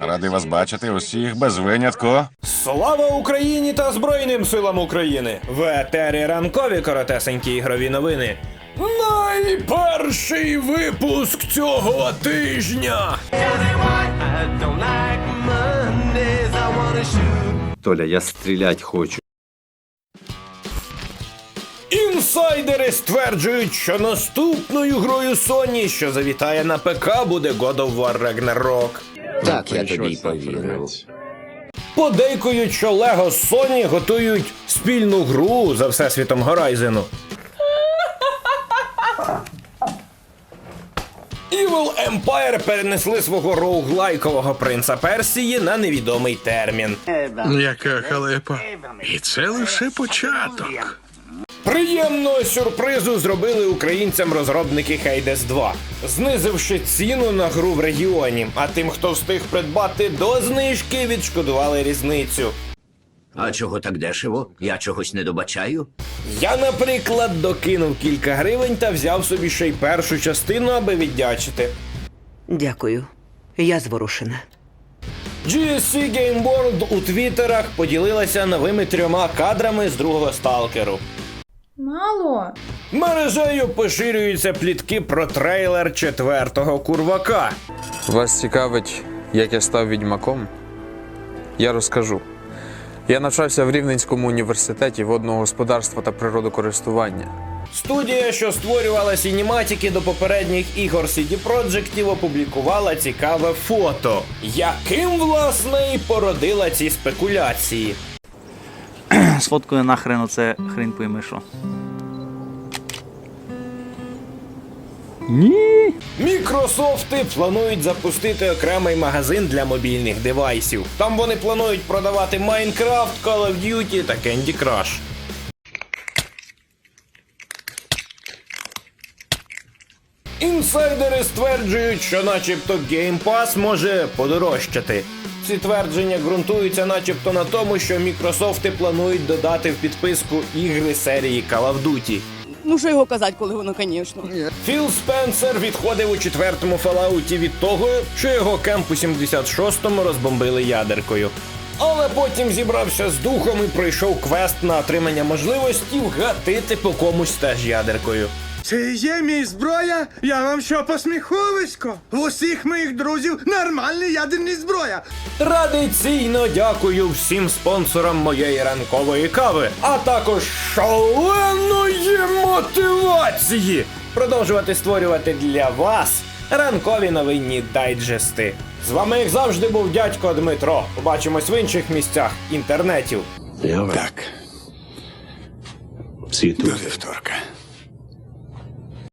Радий вас бачити усіх без винятку. Слава Україні та Збройним силам України! В етері ранкові коротесенькі ігрові новини. Найперший випуск цього тижня. Толя, я стрілять хочу. Інсайдери стверджують, що наступною грою Sony, що завітає на ПК, буде God of War Ragnarok. Так, я тобі й повірив. Подейкують, що Lego з Sony готують спільну гру за всесвітом Horizon. Evil Empire перенесли свого роуглайкового принца Персії на невідомий термін. Яка халепа. І це лише початок. Приємного сюрпризу зробили українцям розробники Hades 2, знизивши ціну на гру в регіоні. А тим, хто встиг придбати до знижки, відшкодували різницю. А чого так дешево? Я чогось не добачаю. Я, наприклад, докинув кілька гривень та взяв собі ще й першу частину, аби віддячити. Дякую. Я зворушена. GSC Game World у твіттерах поділилася новими трьома кадрами з другого сталкеру. Мало. Мережею поширюються плітки про трейлер четвертого курвака. Вас цікавить, як я став відьмаком? Я розкажу. Я навчався в Рівненському університеті водного господарства та природокористування. Студія, що створювала сінематики до попередніх ігор CD Projekt, опублікувала цікаве фото, яким власне і породила ці спекуляції. Сфоткаю нахрен оце хрень пойми що. Мікрософти планують запустити окремий магазин для мобільних девайсів. Там вони планують продавати Minecraft, Call of Duty та Candy Crush. Інсайдери стверджують, що начебто Game Pass може подорожчати. Ці твердження ґрунтуються начебто на тому, що Мікрософти планують додати в підписку ігри серії Call of Duty. Ну що його казати, коли воно, звісно. Філ Спенсер відходив у четвертому Фалауті від того, що його кемп у 76-му розбомбили ядеркою. Але потім зібрався з духом і пройшов квест на отримання можливості вгатити по комусь теж ядеркою. Це є мій зброя? Я вам що посміховисько? В усіх моїх друзів нормальні ядерні зброя. Традиційно дякую всім спонсорам моєї ранкової кави, а також шаленої мотивації продовжувати створювати для вас ранкові новинні дайджести. З вами, як завжди, був дядько Дмитро. Побачимось в інших місцях інтернетів. Так. До вівторка.